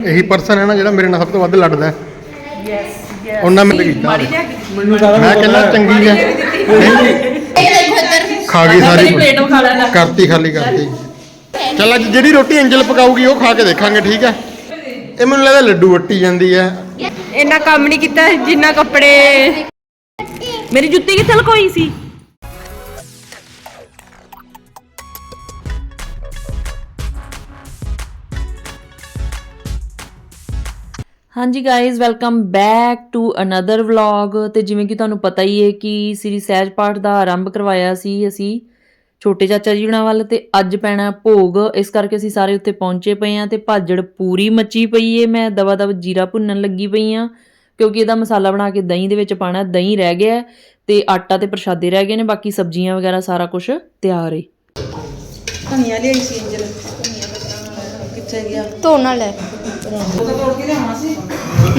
ਇਹੀ ਪਰਸਨ ਹੈ ਨਾ ਜਿਹੜਾ ਮੇਰੇ ਨਾਲ ਸਭ ਤੋਂ ਵੱਧ ਲੜਦਾ ਹੈ। ਯੈਸ ਯੈਸ ਉਹਨਾਂ ਮੈਨੂੰ ਕੀਤਾ ਮਾੜੀ ਮੈਂ ਕਹਿੰਦਾ ਚੰਗੀ ਹੈ। ਖਾ ਗਈ ਸਾਰੀ। ਸਾਰੀ ਪਲੇਟ ਖਾ ਲੈਣਾ ਕਰਤੀ ਖਾਲੀ ਕਰਤੀ। ਚੱਲ ਅੱਜ ਜਿਹੜੀ ਰੋਟੀ ਐਂਜਲ ਪਕਾਊਗੀ ਉਹ ਖਾ ਕੇ ਦੇਖਾਂਗੇ ਠੀਕ ਹੈ? ਇਹ ਮੈਨੂੰ ਲੱਗਦਾ ਲੱਡੂ ਵੱਟੀ ਜਾਂਦੀ ਹੈ। ਇੰਨਾ ਕੰਮ ਨਹੀਂ ਕੀਤਾ ਜਿੰਨਾ ਕੱਪੜੇ। ਮੇਰੀ ਜੁੱਤੀ ਕਿੱਥੇ ਲਕੋਈ ਸੀ? ਹਾਂਜੀ guys welcome back to another vlog ਤੇ ਜਿਵੇਂ ਕਿ ਤੁਹਾਨੂੰ ਪਤਾ ਹੀ ਹੈ ਕਿ ਸ੍ਰੀ ਸਹਿਜ ਪਾਠ ਦਾ ਆਰੰਭ ਕਰਵਾਇਆ ਸੀ ਅਸੀਂ ਛੋਟੇ ਚਾਚਾ ਜੀ ਹੁਣਾਂ ਵੱਲ, ਤੇ ਅੱਜ ਪੈਣਾ ਭੋਗ। ਇਸ ਕਰਕੇ ਅਸੀਂ ਸਾਰੇ ਉੱਥੇ ਪਹੁੰਚੇ ਪਏ ਆ ਤੇ ਭਾਜੜ ਪੂਰੀ ਮੱਚੀ ਪਈ ਏ। ਮੈਂ ਦਵਾ ਦਵ ਜੀਰਾ ਭੁੰਨਣ ਲੱਗੀ ਪਈ ਆ ਕਿਉਂਕਿ ਇਹਦਾ ਮਸਾਲਾ ਬਣਾ ਕੇ ਦਹੀਂ ਦੇ ਵਿੱਚ ਪਾਣਾ ਦਹੀਂ ਰਹਿ ਗਿਆ ਹੈ ਤੇ ਆਟਾ ਤੇ ਪ੍ਰਸ਼ਾਦੇ ਰਹਿ ਗਏ ਨੇ, ਬਾਕੀ ਸਬਜ਼ੀਆਂ ਵਗੈਰਾ ਸਾਰਾ ਕੁਝ ਤਿਆਰ ਏ। ਧਨੀਆ ਲਿਆਈ ਸੀ ਇੰਜਲ ਕਿੱਥੇ ਗਿਆ। ਧੋਣ ਨਾਲ ਹੈ। ਉਹਦਾ ਤੋੜ ਕੇ ਲਿਆਉਣਾ ਸੀ?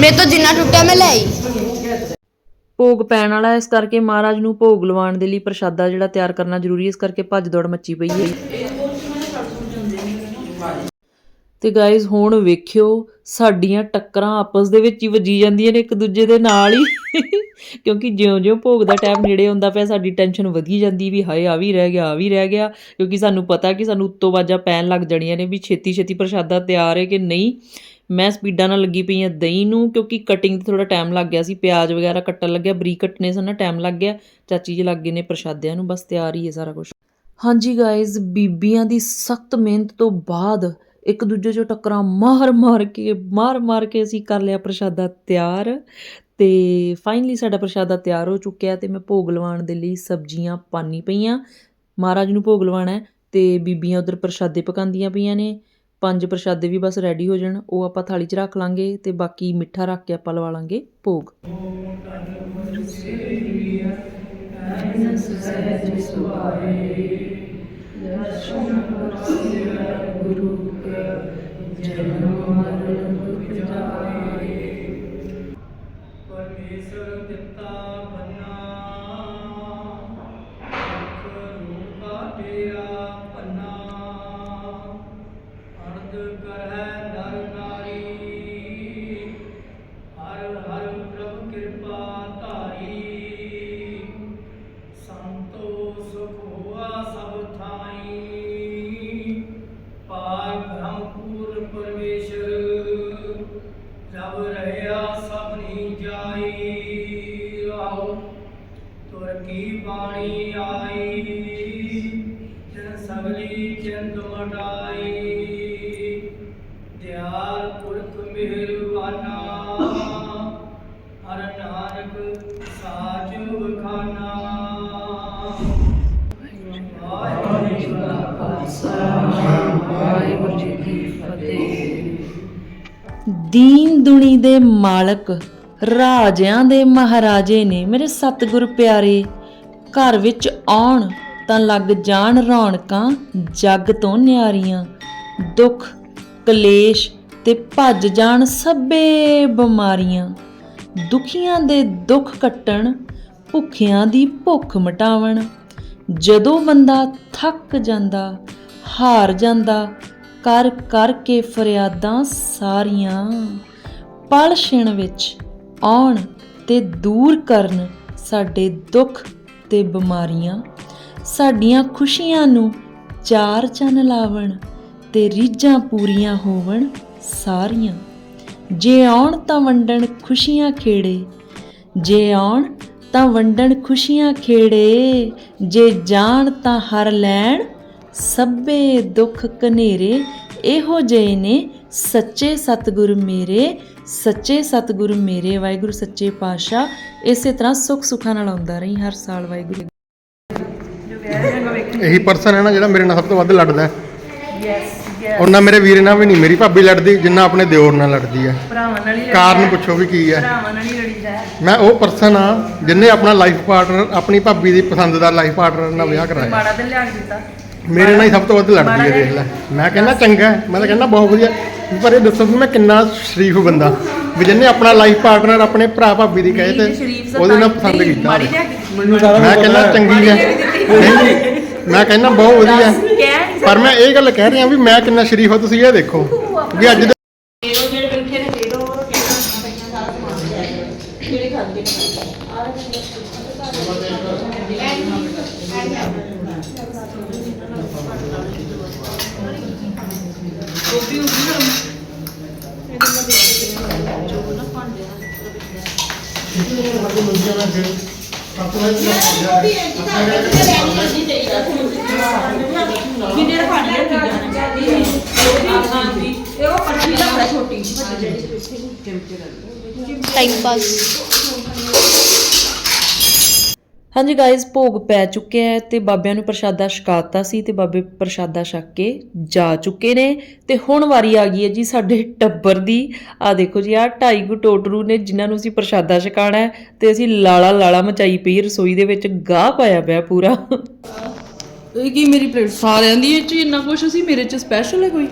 ਮੇਰੇ ਤੋਂ ਜਿੰਨਾ ਟੁੱਟਿਆ ਮੈਂ ਲੈ ਆਈ ਭੋਗ ਪੈਣ ਵਾਲਾ ਇਸ ਕਰਕੇ ਮਹਾਰਾਜ ਨੂੰ ਭੋਗ ਲਵਾਉਣ ਦੇ ਲਈ ਪ੍ਰਸ਼ਾਦਾ ਜਿਹੜਾ ਤਿਆਰ ਕਰਨਾ ਜ਼ਰੂਰੀ ਇਸ ਕਰਕੇ ਭੱਜ ਦੌੜ ਮੱਚੀ ਪਈ ਹੈ। ਤੇ ਗਾਇਜ਼ ਹੁਣ ਵੇਖਿਓ ਸਾਡੀਆਂ ਟੱਕਰਾਂ ਆਪਸ ਦੇ ਵਿੱਚ ਹੀ ਵੱਜੀ ਜਾਂਦੀਆਂ ਨੇ ਇੱਕ ਦੂਜੇ ਦੇ ਨਾਲ ਹੀ। ਕਿਉਂਕਿ ਜਿਉਂ-ਜਿਉਂ ਭੋਗ ਦਾ ਟਾਈਮ ਨੇੜੇ ਹੁੰਦਾ ਪਿਆ, ਸਾਡੀ ਟੈਨਸ਼ਨ ਵਧੀ ਜਾਂਦੀ ਵੀ ਹਾਏ, ਆ ਵੀ ਰਹਿ ਗਿਆ, ਆ ਵੀ ਰਹਿ ਗਿਆ। ਕਿਉਂਕਿ ਸਾਨੂੰ ਪਤਾ ਕਿ ਸਾਨੂੰ ਉੱਤੋਂ ਵਾਜਾਂ ਪੈਣ ਲੱਗ ਜਾਣੀਆਂ ਨੇ ਵੀ ਛੇਤੀ-ਛੇਤੀ ਪ੍ਰਸ਼ਾਦਾ ਤਿਆਰ ਹੈ ਕਿ ਨਹੀਂ। ਮੈਂ ਸਪੀਡਾਂ ਨਾਲ ਲੱਗੀ ਪਈ ਆ ਦਹੀਂ ਨੂੰ, ਕਿਉਂਕਿ ਕਟਿੰਗ ਤੇ ਥੋੜਾ ਟਾਈਮ ਲੱਗ ਗਿਆ ਸੀ, ਪਿਆਜ਼ ਵਗੈਰਾ ਕੱਟਣ ਲੱਗਿਆ, ਬਰੀਕ ਕੱਟਨੇ ਸਨ ਨਾ ਟਾਈਮ ਲੱਗ ਗਿਆ। ਚਾਚੀ ਜੀ ਲੱਗੇ ਨੇ ਪ੍ਰਸ਼ਾਦਿਆਂ ਨੂੰ, ਬਸ ਤਿਆਰ ਹੀ ਹੈ ਸਾਰਾ ਕੁਝ ਹਾਂਜੀ ਗਾਇਜ਼ ਬੀਬੀਆਂ ਦੀ ਸਖਤ ਮਿਹਨਤ ਤੋਂ ਬਾਅਦ ਇੱਕ ਦੂਜੇ ਚੋਂ ਟੱਕਰਾਂ ਮਾਰ ਮਾਰ ਕੇ, ਮਾਰ ਮਾਰ ਕੇ ਅਸੀਂ ਕਰ ਲਿਆ ਪ੍ਰਸ਼ਾਦਾ ਤਿਆਰ। ਤੇ ਫਾਈਨਲੀ ਸਾਡਾ ਪ੍ਰਸ਼ਾਦਾ ਤਿਆਰ ਹੋ ਚੁੱਕਿਆ ਤੇ ਮੈਂ ਭੋਗ ਲਵਾਉਣ ਦੇ ਲਈ ਸਬਜ਼ੀਆਂ ਪਾਣੀ ਪਈਆਂ। ਮਹਾਰਾਜ ਨੂੰ ਭੋਗ ਲਵਾਉਣਾ ਹੈ ਤੇ ਬੀਬੀਆਂ ਉਧਰ ਪ੍ਰਸ਼ਾਦੇ ਪਕਾਉਂਦੀਆਂ ਪਈਆਂ ਨੇ। ਪੰਜ ਪ੍ਰਸ਼ਾਦੇ ਵੀ ਬਸ ਰੈਡੀ ਹੋ ਜਾਣ, ਉਹ ਆਪਾਂ ਥਾਲੀ 'ਚ ਰੱਖ ਲਾਂਗੇ ਤੇ ਬਾਕੀ ਮਿੱਠਾ ਰੱਖ ਕੇ ਆਪਾਂ ਲਵਾ ਲਾਂਗੇ ਭੋਗ। Shri Guru ਦਿਆਲ ਪੁਰਖ ਮਿਹਰਬਾਨਾ ਹਰ ਨਾਨਕ ਸਾਚ ਵਖਾਨਾ। ਵਾਹਿਗੁਰੂ ਜੀ ਕਾ ਖਾਲਸਾ, ਵਾਹਿਗੁਰੂ ਜੀ ਕੀ ਫਤਿਹ। ਦੀਨ ਦੁਨੀ ਦੇ ਮਾਲਕ, ਰਾਜਿਆਂ ਦੇ ਮਹਾਰਾਜੇ ਨੇ ਮੇਰੇ ਸਤਿਗੁਰ ਪਿਆਰੇ, ਘਰ ਵਿੱਚ ਆਉਣ ਤਾਂ ਲੱਗ ਜਾਣ ਰੌਣਕਾਂ ਜੱਗ ਤੋਂ ਨਿਆਰੀਆਂ, ਦੁੱਖ, ਕਲੇਸ਼ ਤੇ ਭੱਜ ਜਾਣ ਸਭੇ ਬਿਮਾਰੀਆਂ। ਦੁਖੀਆਂ ਦੇ ਦੁੱਖ ਕੱਟਣ, ਭੁੱਖਿਆਂ ਦੀ ਭੁੱਖ ਮਟਾਵਣ। ਜਦੋਂ ਬੰਦਾ ਥੱਕ ਜਾਂਦਾ, ਹਾਰ ਜਾਂਦਾ, ਕਰ ਕਰ ਕੇ ਫਰਿਆਦਾਂ ਸਾਰੀਆਂ, ਪਲ ਛਿਣ ਵਿੱਚ ਆਉਣ ਤੇ ਦੂਰ ਕਰਨ ਸਾਡੇ ਦੁੱਖ ਤੇ ਬਿਮਾਰੀਆਂ। ਸਾਡੀਆਂ ਖੁਸ਼ੀਆਂ ਨੂੰ ਚਾਰ ਚੰਨ ਲਾਵਣ ਤੇ ਰੀਝਾਂ ਪੂਰੀਆਂ ਹੋਵਣ। ਸਾਰੀਆਂ। ਜੇ ਆਉਣ ਤਾਂ ਵੰਡਣ ਖੁਸ਼ੀਆਂ ਖੇੜੇ। ਜੇ ਆਉਣ ਤਾਂ ਵੰਡਣ ਖੁਸ਼ੀਆਂ ਖੇੜੇ। ਜੇ ਜਾਣ ਤਾਂ ਹਰ ਲੈਣ ਸਭੇ ਦੁੱਖ ਕਨੇਰੇ ਇਹੋ ਜਿਹੇ ਨੇ ਸੱਚੇ ਸਤਿਗੁਰ ਮੇਰੇ ਸੱਚੇ ਸਤਿਗੁਰ ਮੇਰੇ। ਵਾਹਿਗੁਰੂ ਸੱਚੇ ਪਾਤਸ਼ਾਹ ਇਸੇ ਤਰ੍ਹਾਂ ਸੁੱਖ ਸੁੱਖਾਂ ਨਾਲ ਆਉਂਦਾ ਰਹੀ ਹਰ ਸਾਲ ਵਾਹਿਗੁਰੂ। ਇਹੀ ਪਰਸਨ ਹੈ ਨਾ ਜਿਹੜਾ ਮੇਰੇ ਨਾਲ ਸਭ ਤੋਂ ਵੱਧ ਲੜਦਾ ਹੈ। ਯੈਸ ਉਹਨਾਂ ਮੇਰੇ ਵੀਰੇ ਨਾਲ ਵੀ ਨਹੀਂ ਮੇਰੀ ਭਾਬੀ ਲੜਦੀ ਜਿੰਨਾ ਆਪਣੇ ਦਿਓਰ ਨਾਲ ਲੜਦੀ ਹੈ ਭਰਾਵਾਂ ਨਾਲ ਹੀ ਕਾਰਨ ਪੁੱਛੋ ਵੀ ਕੀ ਹੈ ਭਰਾਵਾਂ ਨਾਲ ਹੀ ਲੜੀਦਾ ਹੈ ਮੈਂ ਉਹ ਪਰਸਨ ਆ ਜਿਨੇ ਆਪਣਾ ਲਾਈਫ ਪਾਰਟਨਰ ਆਪਣੀ ਭਾਬੀ ਦੀ ਪਸੰਦ ਦਾ ਲਾਈਫ ਪਾਰਟਨਰ ਨਾਲ ਵਿਆਹ ਕਰਾਇਆ। ਮਾੜਾ ਤੇ ਲਿਆ ਕੇ ਦਿੱਤਾ। ਮੇਰੇ ਨਾਲ ਹੀ ਸਭ ਤੋਂ ਵੱਧ ਲੜਦੀ ਹੈ ਦੇਖ ਲੈ। ਮੈਂ ਕਹਿੰਦਾ ਚੰਗਾ ਹੈ, ਮੈਂ ਤਾਂ ਕਹਿੰਦਾ ਬਹੁਤ ਵਧੀਆ। ਪਰ ਇਹ ਦੱਸੋ ਵੀ ਮੈਂ ਕਿੰਨਾ ਸ਼ਰੀਫ ਬੰਦਾ। ਵੀ ਜਿਹਨੇ ਆਪਣਾ ਲਾਈਫ ਪਾਰਟਨਰ ਆਪਣੇ ਭਰਾ ਭਾਬੀ ਦੀ ਕਹੇ ਤੇ ਸ਼ਰੀਫ ਉਹਦੇ ਨਾਲ ਪਸੰਦ ਕੀਤਾ। ਮਾੜੀ ਲਿਆ ਕੇ ਦਿੱਤੀ। ਮੈਨੂੰ ਸਾਰਾ ਮੈਂ ਕਹਿੰਦਾ ਚੰਗੀ ਹੈ। ਨਹੀਂ, ਮੈਂ ਕਹਿੰਦਾ ਬਹੁਤ ਵਧੀਆ। ਹੈ। ਕਹਿ ਨਹੀਂ ਪਰ ਮੈਂ ਇਹ ਗੱਲ ਕਹਿ ਰਿਹਾ ਵੀ ਮੈਂ ਕਿੰਨਾ ਸ਼ਰੀਫ ਹਾਂ, ਤੁਸੀਂ ਇਹ ਦੇਖੋ ਵੀ ਅੱਜ ਦੇ ਲਿਖੇ ਨੇ ਦੇ ਦੋ ਰੋਟੀਆਂ ਪਈਆਂ ਸਾਰਾ ਸਮਾਨ ਲਿਆ ਜਿਹੜੇ ਖਾਂਦੇ ਨੇ ਆ ਗੋਭੀ ਉਗੀ ਨਾ ਇਹਦੇ ਮੈਂ ਦੇ ਦੇ ਜੋ ਨਾ ਭਾਂਡੇ ਕਿੰਨੇ ਰਖਾਣੀ ਹੈ ਇਹ ਉਹ ਪੱਟੀ ਦਾ ਛੋਟੀ ਟਾਈਮ ਪਾਸ ਹਾਂਜੀ ਗਾਇਜ਼ ਭੋਗ ਪੈ ਚੁੱਕਿਆ ਹੈ ਤੇ ਬਾਬਿਆਂ ਨੂੰ ਪ੍ਰਸ਼ਾਦਾ ਛਕਾਤਾ ਸੀ ਤੇ ਬਾਬੇ ਪ੍ਰਸ਼ਾਦਾ ਛਕ ਕੇ ਜਾ ਚੁੱਕੇ ਨੇ। ਤੇ ਹੁਣ ਵਾਰੀ ਆ ਗਈ ਹੈ ਜੀ ਸਾਡੇ ਟੱਬਰ ਦੀ। ਆ ਦੇਖੋ ਜੀ ਆ ਢਾਈ ਕੁ ਟੋਟਰੂ ਨੇ ਜਿਨ੍ਹਾਂ ਨੂੰ ਅਸੀਂ ਪ੍ਰਸ਼ਾਦਾ ਛਕਾਣਾ ਹੈ ਤੇ ਅਸੀਂ ਲਾਲਾ ਲਾਲਾ ਮਚਾਈ ਪਈ ਰਸੋਈ ਦੇ ਵਿੱਚ ਗਾਹ ਪਾਇਆ ਪਿਆ ਪੂਰਾ। ਇਹ ਕੀ ਮੇਰੀ ਪਲੇਟ ਸਾਰਿਆਂ ਦੀ ਇਹ ਚ ਇੰਨਾ ਕੁਝ ਸੀ ਮੇਰੇ ਚ ਸਪੈਸ਼ਲ ਹੈ ਕੋਈ?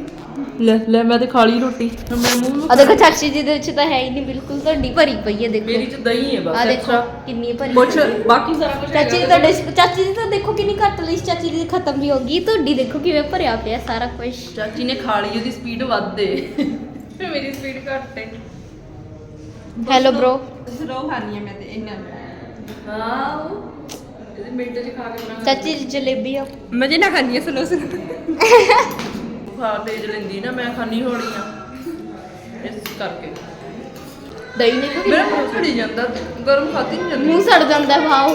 ਲੈ ਲੈ ਮੈਂ ਤੇ ਖਾ ਲਈ ਰੋਟੀ। ਹੁਣ ਮੇਰੇ ਮੂੰਹ ਨੂੰ ਆ ਦੇਖੋ ਚਾਚੀ ਜੀ ਦੇ ਵਿੱਚ ਤਾਂ ਹੈ ਹੀ ਨਹੀਂ ਬਿਲਕੁਲ ਤੁਹਾਡੀ ਭਰੀ ਪਈ ਹੈ ਦੇਖੋ। ਮੇਰੀ ਚ ਦਹੀਂ ਹੈ ਆ ਬਸ ਦੇਖੋ ਐਕਸਟਰਾ ਕਿੰਨੀ ਭਰੀ ਕੁਛ ਬਾਕੀ ਸਾਰਾ ਕੁਝ ਚਾਚੀ ਜੀ ਤੁਹਾਡੇ ਚਾਚੀ ਜੀ ਤਾਂ ਦੇਖੋ ਕਿੰਨੀ ਘੱਟ ਲਈ ਚਾਚੀ ਜੀ ਦੀ ਖਤਮ ਵੀ ਹੋ ਗਈ ਤੁਹਾਡੀ ਦੇਖੋ ਕਿਵੇਂ ਭਰਿਆ ਪਿਆ ਸਾਰਾ ਕੁਝ ਚਾਚੀ ਨੇ ਖਾ ਲਈ ਉਹਦੀ ਸਪੀਡ ਵੱਧ ਏ। ਮੇਰੀ ਸਪੀਡ ਘੱਟ ਏ। ਹੈਲੋ ਬ్రో ਸਲੋ ਖਾਣੀ ਹੈ ਮੈਂ ਤੇ ਇੰਨਾ ਹਾਂ। ਇਹਦੇ ਮਿੰਟ ਚ ਖਾ ਕੇ ਬਣਾ ਚਾਚੀ ਜੀ ਜਲੇਬੀ ਆ ਮਜੇ ਨਾ ਖਾਣੀ ਹੈ ਸਲੋ ਸਲੋ ਖਾ ਤੇਜ ਲੈਂਦੀ ਨਾ ਮੈਂ ਖਾਣੀ ਹੋਣੀ ਆ। ਇਸ ਕਰਕੇ। ਦਹੀਂ ਨਹੀਂ ਕੋਈ ਮੇਰਾ ਮੂੰਹ ਸੜੀ ਜਾਂਦਾ ਗਰਮ ਖਾਦੀ ਨਹੀਂ ਜਾਂਦੀ। ਮੂੰਹ ਸੜ ਜਾਂਦਾ ਵਾਓ।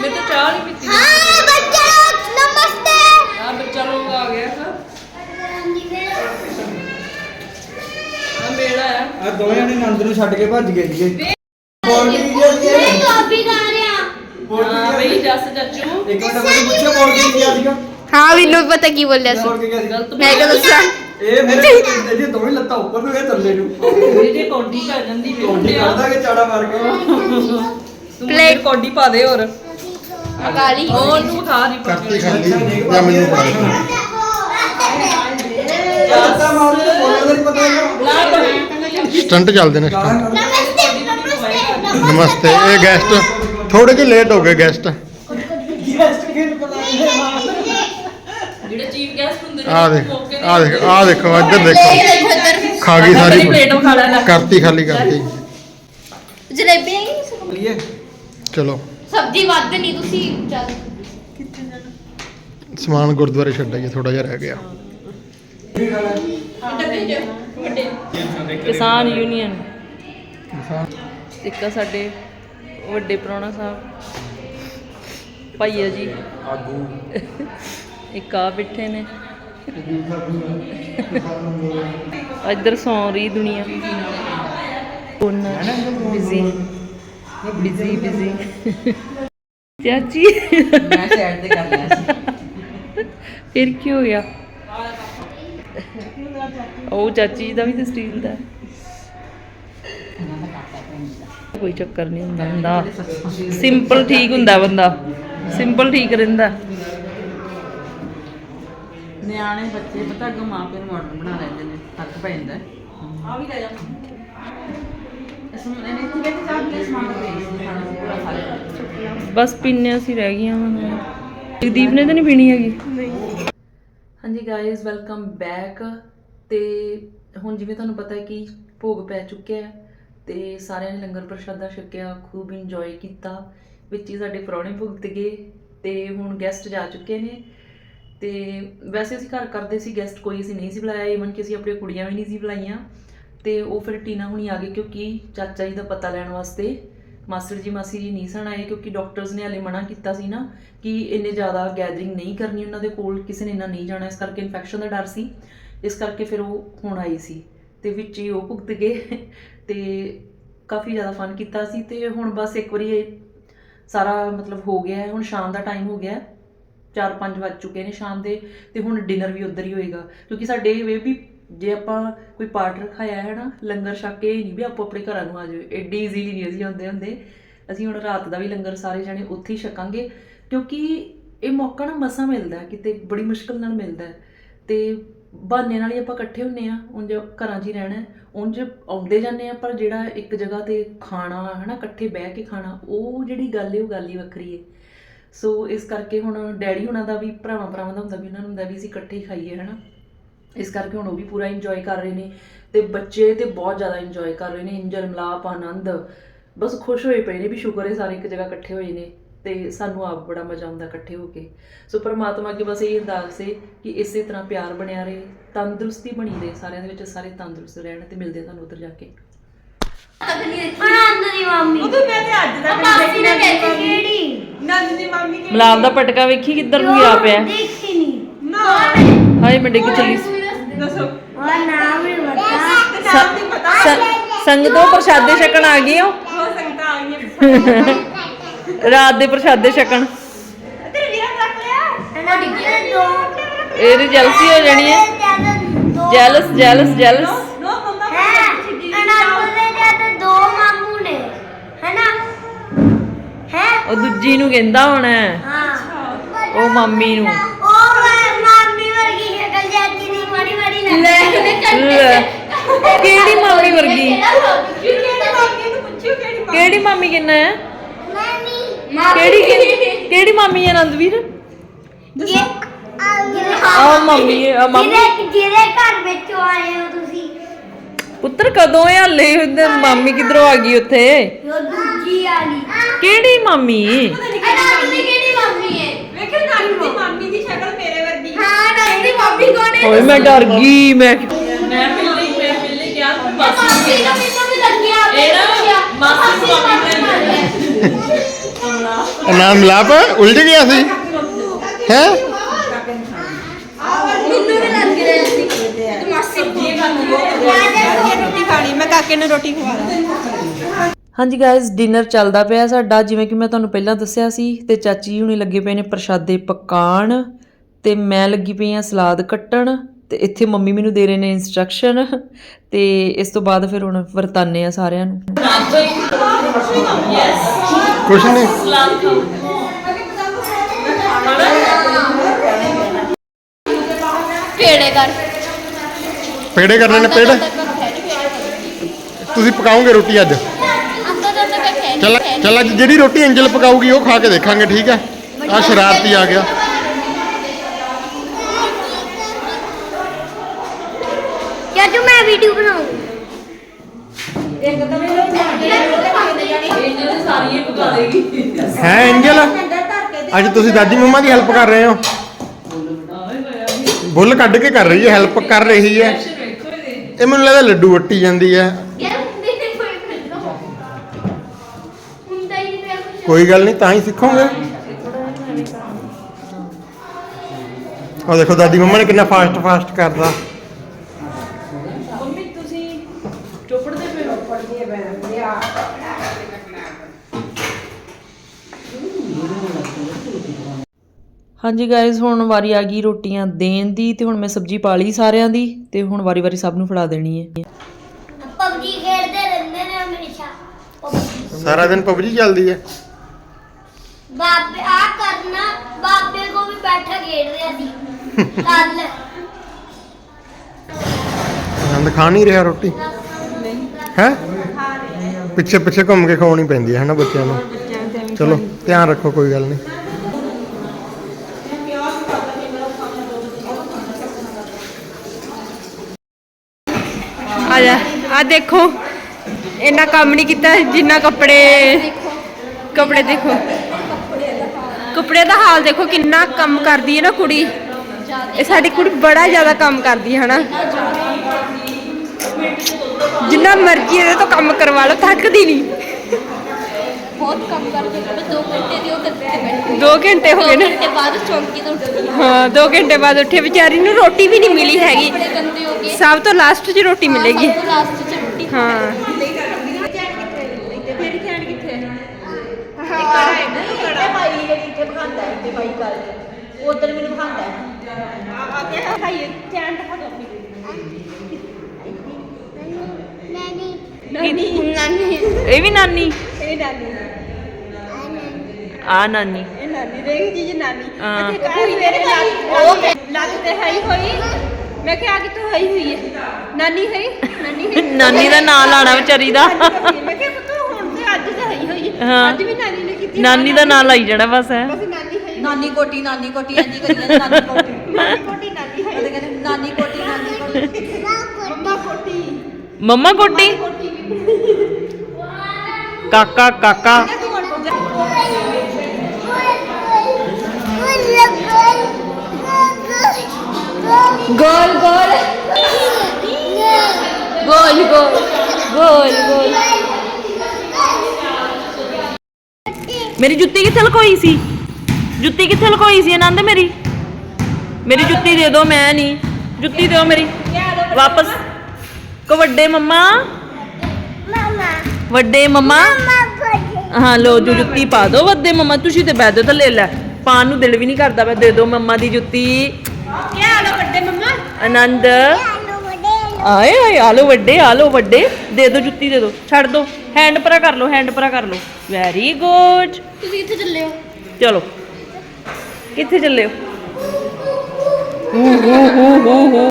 ਮੇਰੇ ਤਾਂ ਚਾਹ ਨਹੀਂ ਪੀਤੀ। ਹਾਂ ਬੱਚਾ ਨਮਸਤੇ। ਆ ਬੱਚਾ ਲੋਕ ਆ ਗਿਆ ਹਾਂ। ਆ ਮੇਰਾ ਹੈ। ਆ ਦੋਵੇਂ ਨੇ ਨੰਦ ਨੂੰ ਛੱਡ ਕੇ ਭੱਜ ਗਏ ਸੀਗੇ। ਮੈਂ ਕਾਫੀ ਖਾ ਰਿਹਾ। ਹਾਂ ਬਈ ਜੱਸ ਚਾਚੂ। ਇੱਕ ਮਿੰਟ ਮੈਨੂੰ ਪੁੱਛੋ ਬੋਲ ਕੇ ਕੀ ਗਿਆ ਸੀਗਾ ਹਾਂ ਮੈਨੂੰ ਪਤਾ ਕੀ ਬੋਲਿਆ ਕੇ ਸੀ? ਮੈਂ ਕਿਹਾ ਦੱਸਾਂ। ਇਹ ਮੇਰੇ ਇਹਦੀ ਦੋਵੇਂ ਲੱਤਾਂ ਉੱਪਰ ਨੂੰ ਇਹ ਥੱਲੇ ਨੂੰ। ਜੇ ਕੌਡੀ ਪੈ ਜਾਂਦੀ ਵੀ ਕੋਂਡੀ ਕਰਦਾ ਕਿ ਚਾੜਾ ਮਾਰ ਕੇ? ਤੂੰ ਮੇਰੀ ਕੌਡੀ ਪਾ ਦੇ ਹੋਰ। ਕਾਲੀ ਉਹ ਨੂੰ ਖਾ ਨਹੀਂ ਕਰਤੀ ਖਾਲੀ ਜਾਂ ਮੈਨੂੰ ਫੜਾ ਦੇ। ਚਾੜਾ ਮਾਰ ਕੇ ਬੋਲਿਆ ਨਹੀਂ ਪਤਾ ਹੈਗਾ ਸਟੰਟ ਚੱਲਦੇ ਨੇ। ਨਮਸਤੇ। ਇਹ ਗੈਸਟ ਥੋੜੇ ਜਿਹੇ ਲੇਟ ਹੋ ਗਏ ਗੈਸਟ ਕਿਹਨ ਪਤਾ ਜਿਹੜੇ ਚੀਫ ਗੈਸਟ ਹੁੰਦੇ ਨੇ ਆ ਦੇਖ ਆ ਦੇਖ ਆ ਦੇਖੋ ਇੱਧਰ ਦੇਖੋ। ਖਾ ਗਈ ਸਾਰੀ ਪਲੇਟ ਖਾ ਲੈਣਾ ਕਰਤੀ ਖਾਲੀ ਕਰਤੀ। ਜਲੇਬੀ ਹੈਗੀ ਲਈਏ। ਚਲੋ। ਸਬਜ਼ੀ ਵੱਧ ਨਹੀਂ ਤੁਸੀਂ ਚੱਲ। ਸਮਾਨ ਗੁਰਦੁਆਰੇ ਛੱਡਾਈਏ ਥੋੜਾ ਜਿਹਾ ਰਹਿ ਗਿਆ। ਕਿਸਾਨ ਯੂਨੀਅਨ ਇੱਕ ਆ ਸਾਡੇ ਵੱਡੇ ਪ੍ਰਾਹੁਣਾ ਸਾਹਿਬ। ਭਾਈਆ ਜੀ। ਆਗੂ। ਇੱਕ ਆ ਬੈਠੇ ਨੇ। ਇੱਧਰ ਸੌਂ ਰਹੀ ਦੁਨੀਆ। ਉਹਨਾਂ ਬਿਜ਼ੀ ਬਿਜ਼ੀ ਬਿਜ਼ੀ ਚਾਚੀ। ਮੈਂ ਸਾਈਡ ਤੇ ਕਰ ਲਿਆ ਸੀ। ਫਿਰ ਕੀ ਹੋ ਗਿਆ? ਉਹ ਚਾਚੀ ਦਾ ਵੀ ਤਾਂ ਸਟੀਲ ਦਾ। ਕੋਈ ਚੱਕਰ ਨਹੀਂ ਹੁੰਦਾ ਹੁੰਦਾ। ਸਿੰਪਲ ਠੀਕ ਹੁੰਦਾ ਬੰਦਾ। ਸਿੰਪਲ ਠੀਕ ਰਹਿੰਦਾ। ਨਿਆਣੇ ਬੱਚੇ ਪਤਾ ਅੱਗੋਂ ਮਾਂ ਪਿਓ ਨੂੰ ਮਾਡਲ ਬਣਾ ਲੈਂਦੇ ਨੇ ਫ਼ਰਕ ਪੈ ਜਾਂਦਾ। ਆ ਵੀ ਲੈ ਜਾ। ਇਸ ਨੂੰ ਇਹਨੇ ਇੱਥੇ ਬੈਠੇ ਚਾਹ ਪੀ ਸਮਾਨ ਦੇ ਦੇ ਖਾਣਾ ਪੂਰਾ ਖਾ ਲਿਆ। ਬਸ ਪੀਨੇ ਅਸੀਂ ਰਹਿ ਗਈਆਂ ਹੁਣ। ਜਗਦੀਪ ਨੇ ਤਾਂ ਨਹੀਂ ਪੀਣੀ ਹੈਗੀ? ਨਹੀਂ ਹਾਂਜੀ ਗਾਇਜ਼ ਵੈਲਕਮ ਬੈਕ ਤੇ ਹੁਣ ਜਿਵੇਂ ਤੁਹਾਨੂੰ ਪਤਾ ਹੈ ਕਿ ਭੋਗ ਪੈ ਚੁੱਕਿਆ ਹੈ ਤੇ ਸਾਰਿਆਂ ਨੇ ਲੰਗਰ ਪ੍ਰਸ਼ਾਦਾ ਛਕਿਆ ਖੂਬ ਇੰਜੋਏ ਕੀਤਾ। ਵਿੱਚ ਹੀ ਸਾਡੇ ਪ੍ਰਾਹੁਣੇ ਭੁਗਤ ਗਏ ਤੇ ਹੁਣ ਗੈਸਟ ਜਾ ਚੁੱਕੇ ਨੇ। ਤੇ ਵੈਸੇ ਅਸੀਂ ਘਰ ਕਰਦੇ ਸੀ ਗੈਸਟ ਕੋਈ ਅਸੀਂ ਨਹੀਂ ਸੀ ਬੁਲਾਇਆ ਈਵਨ ਕਿ ਅਸੀਂ ਆਪਣੀਆਂ ਕੁੜੀਆਂ ਵੀ ਨਹੀਂ ਸੀ ਬੁਲਾਈਆਂ। ਤੇ ਉਹ ਫਿਰ ਟੀਨਾ ਹੁਣੀ ਆ ਗਏ ਕਿਉਂਕਿ ਚਾਚਾ ਜੀ ਦਾ ਪਤਾ ਲੈਣ ਵਾਸਤੇ। ਮਾਸਟਰ ਜੀ, ਮਾਸੀ ਜੀ ਨਹੀਂ ਸਣ ਆਏ ਕਿਉਂਕਿ ਡਾਕਟਰਸ ਨੇ ਹਲੇ ਮਨਾ ਕੀਤਾ ਸੀ ਨਾ ਕਿ ਇੰਨੇ ਜ਼ਿਆਦਾ ਗੈਦਰਿੰਗ ਨਹੀਂ ਕਰਨੀ ਉਹਨਾਂ ਦੇ ਕੋਲ, ਕਿਸੇ ਨੇ ਇੰਨਾ ਨਹੀਂ ਜਾਣਾ। ਇਸ ਕਰਕੇ ਇਨਫੈਕਸ਼ਨ ਦਾ ਡਰ ਸੀ। ਇਸ ਕਰਕੇ ਫਿਰ ਉਹ ਹੁਣ ਆਈ ਸੀ ਤੇ ਵਿੱਚ ਹੀ ਉਹ ਭੁਗਤ ਗਏ ਤੇ ਕਾਫੀ ਜ਼ਿਆਦਾ ਫਨ ਕੀਤਾ ਸੀ ਤੇ ਹੁਣ ਬਸ ਇੱਕ ਵਾਰੀ ਇਹ ਸਾਰਾ ਮਤਲਬ ਹੋ ਗਿਆ ਹੈ, ਹੁਣ ਸ਼ਾਮ ਦਾ ਟਾਈਮ ਹੋ ਗਿਆ ਹੈ। 4-5 ਵੱਜ ਚੁੱਕੇ ਨੇ ਸ਼ਾਮ ਦੇ ਤੇ ਹੁਣ ਡਿਨਰ ਵੀ ਉੱਧਰ ਹੀ ਹੋਏਗਾ। ਕਿਉਂਕਿ ਸਾਡੇ ਇਹ ਵੀ ਜੇ ਆਪਾਂ ਕੋਈ ਪਾਰਟ ਰਖਾਇਆ ਹੈ ਨਾ, ਲੰਗਰ ਛਕ ਕੇ ਨਹੀਂ ਵੀ ਆਪੋ ਆਪਣੇ ਘਰਾਂ ਨੂੰ ਆ ਜਾਓ ਐਡੀ ਈਜ਼ੀਲੀ ਨਹੀਂ ਅਸੀਂ ਹੁੰਦੇ ਹੁੰਦੇ। ਅਸੀਂ ਹੁਣ ਰਾਤ ਦਾ ਵੀ ਲੰਗਰ ਸਾਰੇ ਜਣੇ ਉੱਥੇ ਹੀ ਛਕਾਂਗੇ। ਕਿਉਂਕਿ ਇਹ ਮੌਕਾ ਨਾ ਮਸਾ ਮਿਲਦਾ, ਕਿਤੇ ਬੜੀ ਮੁਸ਼ਕਲ ਨਾਲ ਮਿਲਦਾ ਹੈ। ਤੇ ਬਹਾਨੇ ਨਾਲ ਹੀ ਆਪਾਂ ਇਕੱਠੇ ਹੁੰਨੇ ਆ, ਉਂਝ ਘਰਾਂ 'ਚ ਹੀ ਰਹਿਣਾ ਉਂਝ ਆਉਂਦੇ ਜਾਂਦੇ ਆ ਪਰ ਜਿਹੜਾ ਇੱਕ ਜਗ੍ਹਾ ਤੇ ਖਾਣਾ, ਹਨਾ, ਇਕੱਠੇ ਬਹਿ ਕੇ ਖਾਣਾ, ਉਹ ਜਿਹੜੀ ਗੱਲ ਹੈ, ਉਹ ਗੱਲ ਹੀ ਵੱਖਰੀ ਹੈ। ਸੋ ਇਸ ਕਰਕੇ ਹੁਣ ਡੈਡੀ ਉਹਨਾਂ ਦਾ ਵੀ, ਭਰਾਵਾਂ ਭਰਾਵਾਂ ਦਾ ਹੁੰਦਾ ਵੀ ਉਹਨਾਂ ਨੂੰ ਹੁੰਦਾ ਵੀ ਅਸੀਂ ਇਕੱਠੇ ਹੀ ਖਾਈਏ, ਹਨਾ? ਇਸ ਕਰਕੇ ਹੁਣ ਉਹ ਵੀ ਪੂਰਾ ਇੰਜੋਏ ਕਰ ਰਹੇ ਨੇ ਤੇ ਬੱਚੇ ਤੇ ਬਹੁਤ ਜ਼ਿਆਦਾ ਇੰਜੋਏ ਕਰ ਰਹੇ ਨੇ ਇੰਜਲ ਮਲਾਪ ਆਨੰਦ। ਬਸ ਖੁਸ਼ ਹੋਏ ਪਏ ਨੇ ਵੀ ਸ਼ੁਕਰ ਹੈ ਸਾਰੇ ਇੱਕ ਜਗ੍ਹਾ ਇਕੱਠੇ ਹੋਏ ਨੇ ਤੇ ਸਾਨੂੰ ਆਪ ਬੜਾ ਮਜ਼ਾ ਆਉਂਦਾ ਇਕੱਠੇ ਹੋ ਕੇ। ਸੋ ਪਰਮਾਤਮਾ ਅੱਗੇ ਬਸ ਇਹ ਅਰਦਾਸ ਹੈ ਕਿ ਇਸੇ ਤਰ੍ਹਾਂ ਪਿਆਰ ਬਣਿਆ ਰਹੇ, ਤੰਦਰੁਸਤੀ ਬਣੀ ਰਹੇ, ਸਾਰਿਆਂ ਦੇ ਵਿੱਚ ਸਾਰੇ ਤੰਦਰੁਸਤ ਰਹਿਣ ਤੇ ਮਿਲਦੇ ਤੁਹਾਨੂੰ ਉੱਧਰ ਜਾ ਕੇ। ਆਨੰਦ ਦੀ ਮੰਮੀ। ਉਹ ਤਾਂ ਮੈਂ ਤੇ ਅੱਜ ਦਾ ਮਾਸੀ ਨੇ ਦੇਖੀ ਕਿਹੜੀ? ਨੰਦ ਦੀ ਮੰਮੀ ਕੇ ਮਲਾਪ ਦਾ ਪਟਕਾ ਵੇਖੀ ਕਿੱਧਰ ਨੂੰ ਗਿਆ ਪਿਆ? ਦੇਖੀ ਨਹੀਂ ਨਾ। ਹਾਏ ਮੈਂ ਡਿੱਗ ਚਲੀ। ਦੱਸੋ ਉਹ ਨਾਮ ਨਹੀਂ ਪਤਾ। ਤੇ ਨਾਮ ਨਹੀਂ। ਪਤਾ ਸੰਗਤੋਂ ਪ੍ਰਸ਼ਾਦੇ ਛਕਣ ਆ ਗਏ ਹੋ ਹੋ ਸਕਦਾ ਆ ਗਈਆਂ। ਰਾਤ ਦੇ ਪ੍ਰਸ਼ਾਦੇ ਛਕਣ। ਤੇਰੇ ਵੀਰਾ ਰੱਖ ਲਿਆ? ਜੈਲਸੀ ਹੋ ਜਾਣੀ ਹੈ। Jealous jealous. ਜੈਲਸ ਨੋ ਮੰਮਾ ਹੈ ਅਨੰਦ ਦੇ ਜਦ ਦੋ ਮਾਮੂ ਨੇ ਹੈਨਾ ਹੈ ਉਹ ਦੂਜੀ ਨੂੰ ਕਹਿੰਦਾ ਹੋਣਾ। ਹਾਂ। ਉਹ ਮਾਮੀ ਨੂੰ। ਉਹ ਮਾਮੀ ਵਰਗੀ ਸ਼ਕਲ ਜਾਂਦੀ ਨਹੀਂ ਮਾੜੀ ਮਾੜੀ ਲੱਗਦੀ ਲੈ, ਕਿਹੜੀ ਮਾਮੀ ਵਰਗੀ? ਕਿਹੜੀ ਮੰਮੀ? ਕਿੰਨਾ ਹੈ? ਕਿਹੜੀ ਕਿਹੜੀ- ਮਾਮੀ ਹੈ ਆਨੰਦਵੀਰ ਜਿਹਦੇ ਆਹ ਮੰਮੀ ਆਹ ਮੰਮੀ। ਜਿਹਦੇ ਘਰ ਵਿੱਚ ਆਏ ਹੋ ਤੁਸੀਂ। ਪੁੱਤਰ ਕਦੋਂ ਹੈ ਹਲੇ ਉਧਰ ਮਾਮੀ ਕਿੱਧਰੋਂ ਆ ਗਈ ਉੱਥੇ? ਉਹ ਦੂਜੀ ਵਾਲੀ ਕਿਹੜੀ ਮਾਮੀ? ਅਨੰਦ ਦੀ ਕਿਹੜੀ ਮੰਮੀ ਹੈ ਵੇਖਿਓ ਨਾਨੀ ਦੀ ਮੰਮੀ ਦੀ ਸ਼ਕਲ ਮੇਰੇ ਵਰਗੀ। ਹਾਂ ਅਨੰਦ ਦੀ ਮੰਮੀ ਕੌਣ ਹੈ ਓਏ ਮੈਂ ਡਰ ਗਈ ਮੈਂ ਮੈਂ ਪਹਿਲੇ ਮੈਂ ਪਹਿਲੇ ਕਿਹਾ ਤੂੰ ਮਾਸੀ ਨੂੰ ਮੈਨੂੰ ਵੀ ਲੱਗਿਆ ਇਹ ਨਾ ਮਾਸੀ ਨੂੰ ਮਾਮੀ ਨਾਮ ਲਾਪ ਉਲਝ ਗਿਆ ਸੀ। ਹੈ ਮੈਨੂੰ ਵੀ ਲੱਗ ਰਿਹਾ ਸੀ ਤੂੰ ਮਾਸੀ ਰੋਟੀ ਖਾਣੀ ਮੈਂ ਕਾਕੇ ਨੂੰ ਰੋਟੀ ਖਵਾਦਾ ਹਾਂਜੀ ਗਾਇਜ਼ ਡਿਨਰ ਚੱਲਦਾ ਪਿਆ ਸਾਡਾ। ਜਿਵੇਂ ਕਿ ਮੈਂ ਤੁਹਾਨੂੰ ਪਹਿਲਾਂ ਦੱਸਿਆ ਸੀ ਤੇ ਚਾਚੀ ਹੁਣੀ ਲੱਗੇ ਪਏ ਨੇ ਪ੍ਰਸ਼ਾਦੇ ਪਕਾਣ ਤੇ ਮੈਂ ਲੱਗੀ ਪਈ ਆ ਸਲਾਦ ਕੱਟਣ ਤੇ ਇੱਥੇ ਮੰਮੀ ਮੈਨੂੰ ਦੇ ਰਹੇ ਨੇ ਇਨਸਟਰਕਸ਼ਨ ਤੇ ਇਸ ਤੋਂ ਬਾਅਦ ਫਿਰ ਹੁਣ ਵਰਤਾਨੇ ਆ ਸਾਰਿਆਂ ਨੂੰ। ਕੁਛ ਨਹੀਂ। ਕਿਹੜੇ ਕਰ। ਪੇੜੇ ਕਰਨੇ ਨੇ ਪੇੜੇ? ਤੁਸੀਂ ਪਕਾਓਗੇ ਰੋਟੀ ਅੱਜ? ਅੰਦਰ ਤੋਂ ਚੱਲ ਚੱਲ ਅੱਜ ਜਿਹੜੀ ਰੋਟੀ ਐਂਜਲ ਪਕਾਊਗੀ ਉਹ ਖਾ ਕੇ ਦੇਖਾਂਗੇ ਠੀਕ ਹੈ? ਆ ਸ਼ਰਾਰਤੀ ਆ ਗਿਆ। ਜੋ ਮੈਂ ਵੀਡੀਓ ਬਣਾਉਂ ਹੈ ਐਂਜਲ ਅੱਜ ਤੁਸੀਂ ਦਾਦੀ ਮੰਮਾ ਦੀ ਹੈਲਪ ਕਰ ਰਹੇ ਹੋ? ਬੁੱਲ ਕੱਢ ਕੇ ਕਰ ਰਹੀ ਹੈ ਹੈਲਪ ਕਰ ਰਹੀ ਹੈ। ਇਹ ਮੈਨੂੰ ਲੱਗਦਾ ਲੱਡੂ ਵੱਟੀ ਜਾਂਦੀ ਹੈ। ਕੋਈ ਗੱਲ ਨਹੀਂ ਤਾਂ ਹੀ ਸਿੱਖੋਗੇ। ਉਹ ਦੇਖੋ ਦਾਦੀ ਮੰਮਾ ਨੇ ਕਿੰਨਾ ਫਾਸਟ ਫਾਸਟ ਕਰਦਾ ਮੰਮੀ ਤੁਸੀਂ ਚੋਪੜਦੇ ਪਏ ਹੋ? ਹਾਂਜੀ ਗਾਇਜ਼ ਹੁਣ ਵਾਰੀ ਆ ਗਈ ਰੋਟੀਆਂ ਦੇਣ ਦੀ ਤੇ ਹੁਣ ਮੈਂ ਸਬਜ਼ੀ ਪਾ ਲਈ ਸਾਰਿਆਂ ਦੀ ਤੇ ਹੁਣ ਵਾਰੀ-ਵਾਰੀ ਸਭ ਨੂੰ ਫੜਾ ਦੇਣੀ ਹੈ। ਪਬਜੀ ਖੇਡਦੇ ਰਹਿੰਦੇ ਨੇ ਹਮੇਸ਼ਾ। ਸਾਰਾ ਦਿਨ ਪਬਜੀ ਚੱਲਦੀ ਹੈ। ਬਾਬੇ ਆ ਕਰਨਾ ਬਾਬੇ ਕੋ ਵੀ ਬੈਠਾ ਖੇਡ ਰਿਹਾ ਸੀ। ਕੱਲ ਆਨੰਦ ਖਾ ਨਹੀਂ ਰਿਹਾ ਰੋਟੀ? ਹੈ? ਪਿੱਛੇ ਪਿੱਛੇ ਘੁੰਮ ਕੇ ਖਵਾਉਣੀ ਪੈਂਦੀ ਹੈ ਹਨਾ ਬੱਚਿਆਂ ਨੂੰ? ਚਲੋ ਧਿਆਨ ਰੱਖੋ ਕੋਈ ਗੱਲ ਨਹੀਂ। ਆ ਜਾ ਆ ਦੇਖੋ। ਇੰਨਾ ਕੰਮ ਨਹੀਂ ਕੀਤਾ ਜਿੰਨਾ ਕੱਪੜੇ ਕੱਪੜੇ ਦੇਖੋ। ਕੱਪੜੇ ਦਾ ਹਾਲ ਦੇਖੋ ਕਿੰਨਾ ਕੰਮ ਕਰਦੀ ਹੈ ਨਾ ਕੁੜੀ। ਇਹ ਸਾਡੀ ਕੁੜੀ ਬੜਾ ਜ਼ਿਆਦਾ ਕੰਮ ਕਰਦੀ ਹੈ ਹਨਾ। ਜਿੰਨਾ ਮਰਜ਼ੀ ਇਹਦੇ ਤੋਂ ਕੰਮ ਕਰਵਾ ਲਓ ਥੱਕਦੀ ਨਹੀਂ। ਬਹੁਤ ਕੰਮ ਕਰਕੇ ਮੈਂ 2 ਘੰਟੇ ਦੀ ਉਹ ਕਰਦੇ ਬੈਠੀ 2 ਘੰਟੇ ਹੋ ਗਏ ਨੇ। ਘੰਟੇ ਬਾਅਦ ਚੌਂਕੀ ਤੋਂ ਉੱਠੀ ਹਾਂ। 2 ਘੰਟੇ ਬਾਅਦ ਉੱਠੇ। ਵਿਚਾਰੀ ਨੂੰ ਰੋਟੀ ਵੀ ਨਹੀਂ ਮਿਲੀ ਹੈਗੀ। ਸਭ ਤੋਂ ਲਾਸਟ 'ਚ ਰੋਟੀ ਮਿਲੇਗੀ। ਲਾਸਟ ਚ ਰੋਟੀ। ਹਾਂ। ਨਾਨੀ ਨਾਨੀ ਇਹ ਵੀ ਨਾਨੀ ਇਹ ਨਾਨੀ ਆ ਨਾਨੀ ਇਹ ਨਾਨੀ ਦੇਖ ਜੀ ਨਾਨੀ। ਇੱਥੇ ਕੋਈ ਮੇਰੇ ਲੱਤ ਲੱਤ ਤੇ ਹੈ ਹੋਈ ਮੈਂ ਕਿਹਾ ਕਿ ਤੂੰ ਹੈ ਹੋਈ ਹੈ ਨਾਨੀ ਹੈ ਨਾਨੀ ਹੈ ਨਾਨੀ ਦਾ ਨਾਂ ਲਾਣਾ ਵਿਚਾਰੀ ਦਾ ਮੈਂ ਕਿਹਾ ਪੁੱਤ ਹੁਣ ਤੇ ਅੱਜ ਤਾਂ ਹੈ ਹੋਈ ਹੈ ਹਾਂ। ਅੱਜ ਵੀ ਨਾਨੀ ਦਾ ਨਾਂ ਲਾਈ ਜਾਣਾ ਬਸ ਹੈ। ਬਸ ਨਾਨੀ ਹੈ ਨਾਨੀ ਕੋਟੀ ਨਾਨੀ ਕੋਟੀ ਇੰਨੀ ਕਰੀ ਜਾਂਦੇ ਨਾਨੀ ਕੋਟੀ। ਨਾਨੀ ਕੋਟੀ ਨਾਨੀ ਹੈ ਉਹਦੇ ਕਹਿੰਦੇ ਨਾਨੀ ਕੋਟੀ ਨਾਨੀ ਮੰਮਾ ਕੋਟੀ। ਕਾਕਾ ਕਾਕਾ। ਗੋਲ ਗੋਲ। ਗੋਲ ਗੋਲ। ਗੋਲ ਗੋਲ। ਮੇਰੀ ਜੁੱਤੀ ਕਿੱਥੇ ਲਕੋਈ ਸੀ? ਜੁੱਤੀ ਕਿੱਥੇ ਲਕੋਈ ਸੀ ਆਨੰਦ ਮੇਰੀ? ਮੇਰੀ ਜੁੱਤੀ ਦੇ ਦਿਓ ਮੈਂ ਨਹੀਂ। ਜੁੱਤੀ ਦਿਓ ਮੇਰੀ। ਵਾਪਸ। ਕੋ ਵੱਡੇ ਮੰਮਾ? ਵੱਡੇ ਮੰਮਾ? ਹਾਂ ਲੋ ਜੋ ਜੁੱਤੀ ਪਾ ਦਿਓ ਵੱਡੇ ਮੰਮਾ। ਤੁਸੀਂ ਤੇ ਜਾਓ ਤਾਂ ਲੈ। ਲੈ ਪਾਣ ਨੂੰ ਦਿਲ ਵੀ ਨਹੀਂ ਕਰਦਾ ਮੈਂ ਦੇ ਦਿਓ ਮੰਮਾ ਦੀ ਜੁੱਤੀ। ਕੀ ਹਾਲ ਹੈ ਵੱਡੇ ਮੰਮਾ? ਆਨੰਦ। ਆਏ ਆਏ ਆਲੋ ਵੱਡੇ ਆਲੋ ਵੱਡੇ। ਦੇ ਦਿਓ ਜੁੱਤੀ ਦੇ ਦਿਓ। ਛੱਡ ਦਿਓ। ਹੈਂਡ ਪਰਾ ਕਰ ਲਓ ਹੈਂਡ ਪਰਾ ਕਰ ਲਓ। ਵੈਰੀ ਗੁੱਡ ਤੁਸੀਂ ਕਿੱਥੇ ਚੱਲੇ ਹੋ। ਚਲੋ। ਕਿੱਥੇ ਚੱਲੇ ਹੋ? ਹੂ ਹੂ ਹੂ ਹੂ ਹੂ।